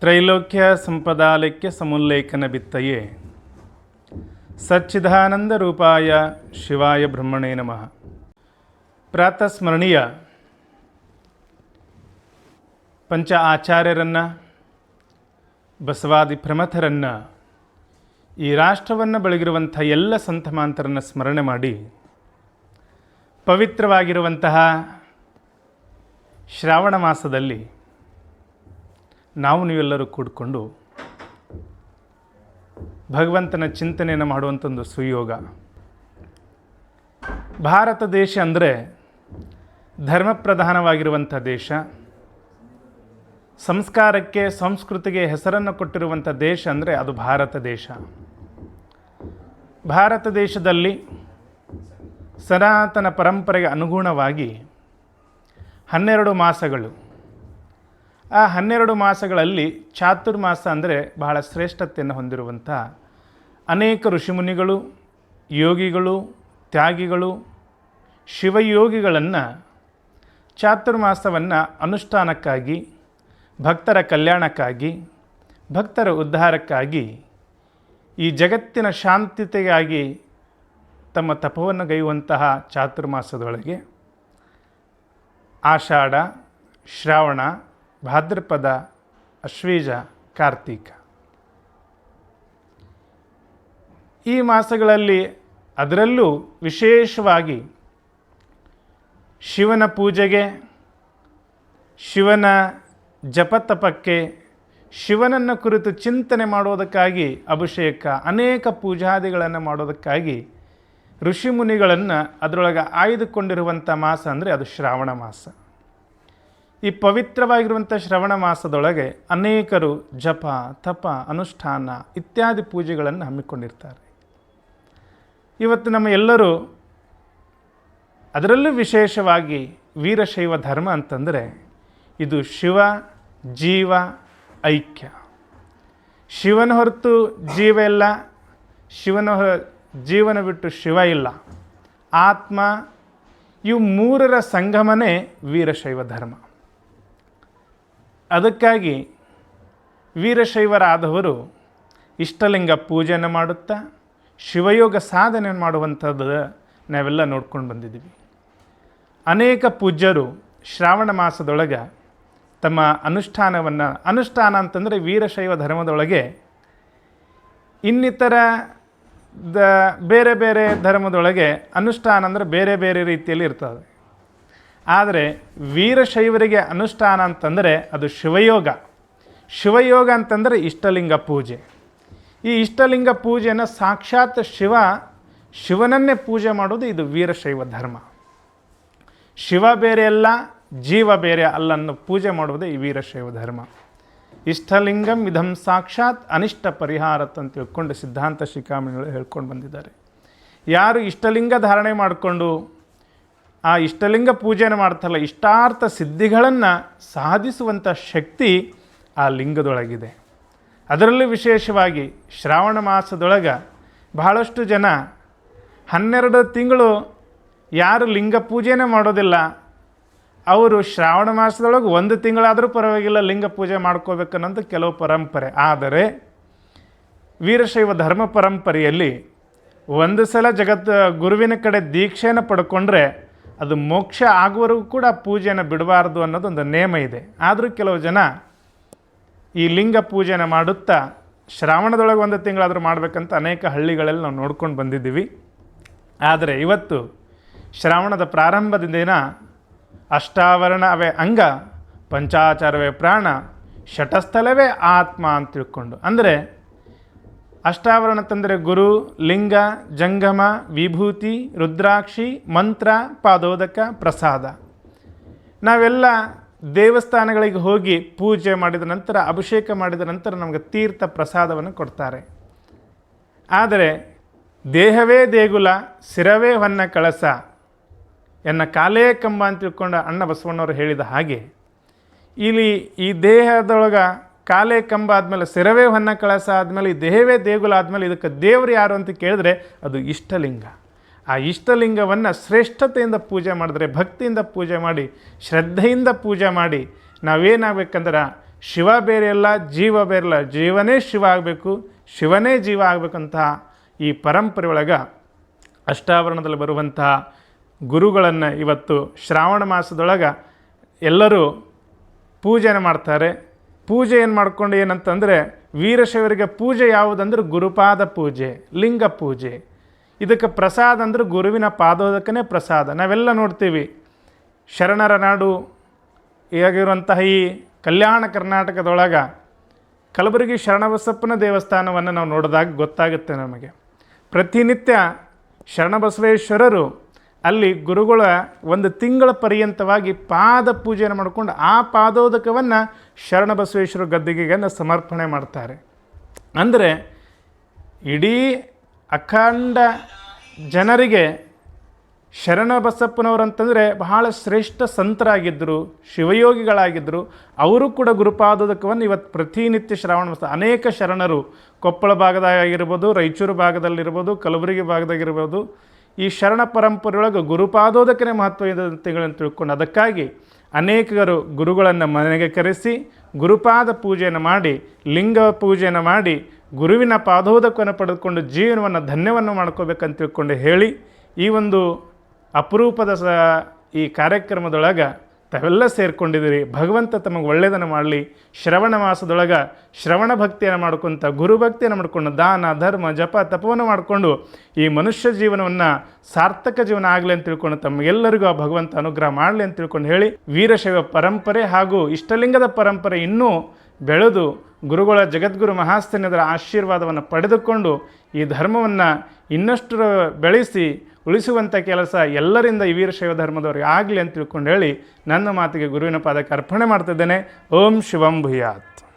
ತ್ರೈಲೋಕ್ಯ ಸಂಪದಾಲಕ್ಕೆ ಸಮುಲ್ಲೇಖನ ಬಿತ್ತಯೇ. ಸಚ್ಚಿದಾನಂದ ರೂಪಾಯ ಶಿವಾಯ ಬ್ರಹ್ಮಣೇ ನಮಃ. ಪ್ರಾತಸ್ಮರಣೀಯ. ಪಂಚ ಆಚಾರ್ಯರನ್ನು, ಬಸವಾದಿ ಪ್ರಮಥರನ್ನು, ಈ ರಾಷ್ಟ್ರವನ್ನು ಬೆಳಗಿರುವಂಥ ಎಲ್ಲ ಸಂತಮಾಂತರನ್ನು ಸ್ಮರಣೆ ಮಾಡಿ, ಪವಿತ್ರವಾಗಿರುವಂತಹ ಶ್ರಾವಣ ಮಾಸದಲ್ಲಿ ನಾವು ನೀವೆಲ್ಲರೂ ಕೂಡಿಕೊಂಡು ಭಗವಂತನ ಚಿಂತನೆಯನ್ನು ಮಾಡುವಂಥ ಒಂದು ಸುಯೋಗ. ಭಾರತ ದೇಶ ಅಂದರೆ ಧರ್ಮಪ್ರಧಾನವಾಗಿರುವಂಥ ದೇಶ, ಸಂಸ್ಕಾರಕ್ಕೆ, ಸಂಸ್ಕೃತಿಗೆ ಹೆಸರನ್ನು ಕೊಟ್ಟಿರುವಂಥ ದೇಶ ಅಂದರೆ ಅದು ಭಾರತ ದೇಶ. ಭಾರತ ದೇಶದಲ್ಲಿ ಸನಾತನ ಪರಂಪರೆಗೆ ಅನುಗುಣವಾಗಿ ಹನ್ನೆರಡು ಮಾಸಗಳು ಆ ಹನ್ನೆರಡು ಮಾಸಗಳಲ್ಲಿ ಚಾತುರ್ಮಾಸ ಅಂದರೆ ಬಹಳ ಶ್ರೇಷ್ಠತೆಯನ್ನು ಹೊಂದಿರುವಂಥ ಅನೇಕ ಋಷಿಮುನಿಗಳು, ಯೋಗಿಗಳು, ತ್ಯಾಗಿಗಳು, ಶಿವಯೋಗಿಗಳನ್ನು ಚಾತುರ್ಮಾಸವನ್ನು ಅನುಷ್ಠಾನಕ್ಕಾಗಿ, ಭಕ್ತರ ಕಲ್ಯಾಣಕ್ಕಾಗಿ, ಭಕ್ತರ ಉದ್ಧಾರಕ್ಕಾಗಿ ಈ ಜಗತ್ತಿನ ಶಾಂತಿತೆಗಾಗಿ ತಮ್ಮ ತಪವನ್ನು ಗೈಯುವಂತಹ ಚಾತುರ್ಮಾಸದೊಳಗೆ ಆಷಾಢ, ಶ್ರಾವಣ ಭಾದ್ರಪದ ಅಶ್ವೀಜ ಕಾರ್ತೀಕ. ಈ ಮಾಸಗಳಲ್ಲಿ ಅದರಲ್ಲೂ ವಿಶೇಷವಾಗಿ ಶಿವನ ಪೂಜೆಗೆ, ಶಿವನ ಜಪತಪಕ್ಕೆ, ಶಿವನನ್ನು ಕುರಿತು ಚಿಂತನೆ ಮಾಡೋದಕ್ಕಾಗಿ ಅಭಿಷೇಕ, ಅನೇಕ ಪೂಜಾದಿಗಳನ್ನು ಮಾಡೋದಕ್ಕಾಗಿ ಋಷಿಮುನಿಗಳನ್ನು ಅದರೊಳಗೆ ಆಯ್ದುಕೊಂಡಿರುವಂಥ ಮಾಸ ಅಂದರೆ ಅದು ಶ್ರಾವಣ ಮಾಸ. ಈ ಪವಿತ್ರವಾಗಿರುವಂಥ ಶ್ರವಣ ಮಾಸದೊಳಗೆ ಅನೇಕರು ಜಪ, ತಪ, ಅನುಷ್ಠಾನ ಇತ್ಯಾದಿ ಪೂಜೆಗಳನ್ನು ಹಮ್ಮಿಕೊಂಡಿರ್ತಾರೆ. ಇವತ್ತು ನಮ್ಮ ಎಲ್ಲರೂ ಅದರಲ್ಲೂ ವಿಶೇಷವಾಗಿ ವೀರಶೈವ ಧರ್ಮ ಅಂತಂದರೆ ಇದು ಶಿವ, ಜೀವ, ಐಕ್ಯ. ಶಿವನ ಹೊರತು ಜೀವ ಇಲ್ಲ, ಶಿವನ ಹೊರ, ಜೀವನ ಬಿಟ್ಟು ಶಿವ ಇಲ್ಲ. ಆತ್ಮ, ಇವು ಮೂರರ ಸಂಗಮನೇ ವೀರಶೈವ ಧರ್ಮ. ಅದಕ್ಕಾಗಿ ವೀರಶೈವರಾದವರು ಇಷ್ಟಲಿಂಗ ಪೂಜೆಯನ್ನು ಮಾಡುತ್ತಾ, ಶಿವಯೋಗ ಸಾಧನೆ ಮಾಡುವಂಥದ್ದು ನಾವೆಲ್ಲ ನೋಡ್ಕೊಂಡು ಬಂದಿದ್ದೀವಿ. ಅನೇಕ ಪೂಜ್ಯರು ಶ್ರಾವಣ ಮಾಸದೊಳಗೆ ತಮ್ಮ ಅನುಷ್ಠಾನವನ್ನು, ಅನುಷ್ಠಾನ ಅಂತಂದರೆ ವೀರಶೈವ ಧರ್ಮದೊಳಗೆ ಇನ್ನಿತರ ದ, ಬೇರೆ ಬೇರೆ ಧರ್ಮದೊಳಗೆ ಅನುಷ್ಠಾನ ಅಂದರೆ ಬೇರೆ ಬೇರೆ ರೀತಿಯಲ್ಲಿ ಇರ್ತದೆ. ಆದರೆ ವೀರಶೈವರಿಗೆ ಅನುಷ್ಠಾನ ಅಂತಂದರೆ ಅದು ಶಿವಯೋಗ. ಶಿವಯೋಗ ಅಂತಂದರೆ ಇಷ್ಟಲಿಂಗ ಪೂಜೆ. ಈ ಇಷ್ಟಲಿಂಗ ಪೂಜೆಯನ್ನು ಸಾಕ್ಷಾತ್ ಶಿವ, ಶಿವನನ್ನೇ ಪೂಜೆ ಮಾಡೋದು ಇದು ವೀರಶೈವ ಧರ್ಮ. ಶಿವ ಬೇರೆ ಅಲ್ಲ, ಜೀವ ಬೇರೆ ಅಲ್ಲನ್ನು ಪೂಜೆ ಮಾಡುವುದೇ ಈ ವೀರಶೈವ ಧರ್ಮ. ಇಷ್ಟಲಿಂಗಂ ಇದಂ ಸಾಕ್ಷಾತ್ ಅನಿಷ್ಟ ಪರಿಹಾರತ್ ಅಂತ ತಿಳ್ಕೊಂಡು ಸಿದ್ಧಾಂತ ಶಿಖಾಮಣಿಗಳು ಹೇಳ್ಕೊಂಡು ಬಂದಿದ್ದಾರೆ. ಯಾರು ಇಷ್ಟಲಿಂಗ ಧಾರಣೆ ಮಾಡಿಕೊಂಡು ಆ ಇಷ್ಟಲಿಂಗ ಪೂಜೆಯನ್ನು ಮಾಡ್ತಾರಲ್ಲ, ಇಷ್ಟಾರ್ಥ ಸಿದ್ಧಿಗಳನ್ನು ಸಾಧಿಸುವಂಥ ಶಕ್ತಿ ಆ ಲಿಂಗದೊಳಗಿದೆ. ಅದರಲ್ಲೂ ವಿಶೇಷವಾಗಿ ಶ್ರಾವಣ ಮಾಸದೊಳಗೆ ಬಹಳಷ್ಟು ಜನ ಹನ್ನೆರಡು ತಿಂಗಳು ಯಾರು ಲಿಂಗ ಪೂಜೆನೇ ಮಾಡೋದಿಲ್ಲ, ಅವರು ಶ್ರಾವಣ ಮಾಸದೊಳಗೆ ಒಂದು ತಿಂಗಳಾದರೂ ಪರವಾಗಿಲ್ಲ ಲಿಂಗ ಪೂಜೆ ಮಾಡ್ಕೋಬೇಕನ್ನೋದು ಕೆಲವು ಪರಂಪರೆ. ಆದರೆ ವೀರಶೈವ ಧರ್ಮ ಪರಂಪರೆಯಲ್ಲಿ ಒಂದು ಸಲ ಜಗತ್ತು ಗುರುವಿನ ಕಡೆ ದೀಕ್ಷೆಯನ್ನು ಪಡ್ಕೊಂಡ್ರೆ ಅದು ಮೋಕ್ಷ ಆಗುವವರೆಗೂ ಕೂಡ ಪೂಜೆಯನ್ನು ಬಿಡಬಾರ್ದು ಅನ್ನೋದು ಒಂದು ನೇಮ ಇದೆ. ಆದರೂ ಕೆಲವು ಜನ ಈ ಲಿಂಗ ಪೂಜೆನ ಮಾಡುತ್ತಾ ಶ್ರಾವಣದೊಳಗೆ ಒಂದು ತಿಂಗಳಾದರೂ ಮಾಡಬೇಕಂತ ಅನೇಕ ಹಳ್ಳಿಗಳಲ್ಲಿ ನಾವು ನೋಡ್ಕೊಂಡು ಬಂದಿದ್ದೀವಿ. ಆದರೆ ಇವತ್ತು ಶ್ರಾವಣದ ಪ್ರಾರಂಭದಿಂದ ದಿನ ಅಷ್ಟಾವರಣವೇ ಅಂಗ, ಪಂಚಾಚಾರವೇ ಪ್ರಾಣ ಶಟಸ್ಥಲವೇ ಆತ್ಮ ಅಂತ ತಿಳ್ಕೊಂಡು. ಅಂದರೆ ಅಷ್ಟಾವರಣ ತಂದರೆ ಗುರು, ಲಿಂಗ, ಜಂಗಮ, ವಿಭೂತಿ, ರುದ್ರಾಕ್ಷಿ, ಮಂತ್ರ, ಪಾದೋದಕ, ಪ್ರಸಾದ. ನಾವೆಲ್ಲ ದೇವಸ್ಥಾನಗಳಿಗೆ ಹೋಗಿ ಪೂಜೆ ಮಾಡಿದ ನಂತರ, ಅಭಿಷೇಕ ಮಾಡಿದ ನಂತರ ನಮಗೆ ತೀರ್ಥ ಪ್ರಸಾದವನ್ನು ಕೊಡ್ತಾರೆ. ಆದರೆ ದೇಹವೇ ದೇಗುಲ ಸಿರವೇ ಹೊನ್ನ ಕಳಸ ಎನ್ನ ಕಾಲೇ ಕಂಬ ಅಂತ ತಿಳ್ಕೊಂಡು ಅಣ್ಣ ಬಸವಣ್ಣವರು ಹೇಳಿದ ಹಾಗೆ, ಇಲ್ಲಿ ಈ ದೇಹದೊಳಗೆ ಕಾಲೇ ಕಂಬ ಆದಮೇಲೆ, ಸಿರವೇ ಹೊನ್ನ ಕಳಸ ಆದಮೇಲೆ, ದೇಹವೇ ದೇಗುಲ ಆದಮೇಲೆ ಇದಕ್ಕೆ ದೇವರು ಯಾರು ಅಂತ ಕೇಳಿದ್ರೆ ಅದು ಇಷ್ಟಲಿಂಗ. ಆ ಇಷ್ಟಲಿಂಗವನ್ನು ಶ್ರೇಷ್ಠತೆಯಿಂದ ಪೂಜೆ ಮಾಡಿದ್ರೆ, ಭಕ್ತಿಯಿಂದ ಪೂಜೆ ಮಾಡಿ, ಶ್ರದ್ಧೆಯಿಂದ ಪೂಜೆ ಮಾಡಿ ನಾವೇನಾಗಬೇಕಂದ್ರೆ ಶಿವ ಬೇರೆ ಅಲ್ಲ, ಜೀವ ಬೇರೆ ಅಲ್ಲ, ಜೀವನೇ ಶಿವ ಆಗಬೇಕು, ಶಿವನೇ ಜೀವ ಆಗಬೇಕಂತಹ ಈ ಪರಂಪರೆ ಒಳಗೆ ಅಷ್ಟಾವರಣದಲ್ಲಿ ಬರುವಂತಹ ಗುರುಗಳನ್ನು ಇವತ್ತು ಶ್ರಾವಣ ಮಾಸದೊಳಗೆ ಎಲ್ಲರೂ ಪೂಜೆನ ಮಾಡ್ತಾರೆ. ಪೂಜೆ ಏನು ಮಾಡ್ಕೊಂಡು ಏನಂತಂದರೆ ವೀರಶೈವರಿಗೆ ಪೂಜೆ ಯಾವುದಂದ್ರೆ ಗುರುಪಾದ ಪೂಜೆ, ಲಿಂಗ ಪೂಜೆ. ಇದಕ್ಕೆ ಪ್ರಸಾದ ಅಂದ್ರೆ ಗುರುವಿನ ಪಾದೋದಕನೇ ಪ್ರಸಾದ. ನಾವೆಲ್ಲ ನೋಡ್ತೀವಿ. ಶರಣರ ನಾಡು ಹೇಗಿರುವಂತಹ ಈ ಕಲ್ಯಾಣ ಕರ್ನಾಟಕದೊಳಗೆ ಕಲಬುರಗಿ ಶರಣಬಸಪ್ಪನ ದೇವಸ್ಥಾನವನ್ನು ನಾವು ನೋಡಿದಾಗ ಗೊತ್ತಾಗುತ್ತೆ ನಮಗೆ. ಪ್ರತಿನಿತ್ಯ ಶರಣಬಸವೇಶ್ವರರು ಅಲ್ಲಿ ಗುರುಗಳ ಒಂದು ತಿಂಗಳ ಪರ್ಯಂತವಾಗಿ ಪಾದ ಪೂಜೆಯನ್ನು ಮಾಡಿಕೊಂಡು ಆ ಪಾದೋದಕವನ್ನು ಶರಣಬಸವೇಶ್ವರ ಗದ್ದಿಗೆಯನ್ನು ಸಮರ್ಪಣೆ ಮಾಡ್ತಾರೆ. ಅಂದರೆ ಇಡೀ ಅಖಂಡ ಜನರಿಗೆ ಶರಣ ಬಸಪ್ಪನವರಂತಂದರೆ ಬಹಳ ಶ್ರೇಷ್ಠ ಸಂತರಾಗಿದ್ದರು ಶಿವಯೋಗಿಗಳಾಗಿದ್ದರು ಅವರು ಕೂಡ ಗುರುಪಾದೋದಕವನ್ನು ಇವತ್ತು ಪ್ರತಿನಿತ್ಯ ಶ್ರಾವಣ ಅನೇಕ ಶರಣರು ಕೊಪ್ಪಳ ಭಾಗದಾಗಿರ್ಬೋದು ರಾಯಚೂರು ಭಾಗದಲ್ಲಿರ್ಬೋದು, ಕಲಬುರಗಿ ಭಾಗದಾಗಿರ್ಬೋದು ಈ ಶರಣ ಪರಂಪರೆಯೊಳಗೆ ಗುರುಪಾದೋದಕನೇ ಮಹತ್ವ ಇದೆ ತಿಳ್ಕೊಂಡು ಅದಕ್ಕಾಗಿ ಅನೇಕರು ಗುರುಗಳನ್ನು ಮನೆಗೆ ಕರೆಸಿ ಗುರುಪಾದ ಪೂಜೆಯನ್ನು ಮಾಡಿ, ಲಿಂಗ ಪೂಜೆಯನ್ನು ಮಾಡಿ, ಗುರುವಿನ ಪಾದೋದಕವನ್ನು ಪಡೆದುಕೊಂಡು ಜೀವನವನ್ನು ಧನ್ಯವನ್ನು ಮಾಡ್ಕೋಬೇಕಂತ ತಿಳ್ಕೊಂಡು ಹೇಳಿ ಈ ಒಂದು ಅಪರೂಪದ ಸ ಈ ಕಾರ್ಯಕ್ರಮದೊಳಗೆ ತಾವೆಲ್ಲ ಸೇರ್ಕೊಂಡಿದ್ದೀರಿ. ಭಗವಂತ ತಮಗೆ ಒಳ್ಳೆಯದನ್ನು ಮಾಡಲಿ. ಶ್ರವಣ ಮಾಸದೊಳಗೆ ಶ್ರವಣ ಭಕ್ತಿಯನ್ನು ಮಾಡ್ಕೊತ ಗುರು ಭಕ್ತಿಯನ್ನು ಮಾಡ್ಕೊಂಡು ದಾನ, ಧರ್ಮ, ಜಪ, ತಪವನ್ನು ಮಾಡಿಕೊಂಡು ಈ ಮನುಷ್ಯ ಜೀವನವನ್ನು ಸಾರ್ಥಕ ಜೀವನ ಆಗಲಿ ಅಂತ ತಿಳ್ಕೊಂಡು ತಮಗೆಲ್ಲರಿಗೂ ಆ ಭಗವಂತ ಅನುಗ್ರಹ ಮಾಡಲಿ ಅಂತ ತಿಳ್ಕೊಂಡು ಹೇಳಿ ವೀರಶೈವ ಪರಂಪರೆ ಹಾಗೂ ಇಷ್ಟಲಿಂಗದ ಪರಂಪರೆ ಇನ್ನೂ ಬೆಳೆದು ಗುರುಗಳ ಜಗದ್ಗುರು ಮಹಾಸ್ತನ್ಯದರ ಆಶೀರ್ವಾದವನ್ನು ಪಡೆದುಕೊಂಡು ಈ ಧರ್ಮವನ್ನು ಇನ್ನಷ್ಟು ಬೆಳೆಸಿ ಉಳಿಸುವಂಥ ಕೆಲಸ ಎಲ್ಲರಿಂದ ಈ ವೀರಶೈವ ಧರ್ಮದವರಿಗೆ ಆಗಲಿ ಅಂತ ತಿಳ್ಕೊಂಡು ಹೇಳಿ ನನ್ನ ಮಾತಿಗೆ ಗುರುವಿನ ಪಾದಕ್ಕೆ ಅರ್ಪಣೆ ಮಾಡ್ತಿದ್ದೇನೆ. ಓಂ ಶಿವಂ ಭೂಯಾತ್.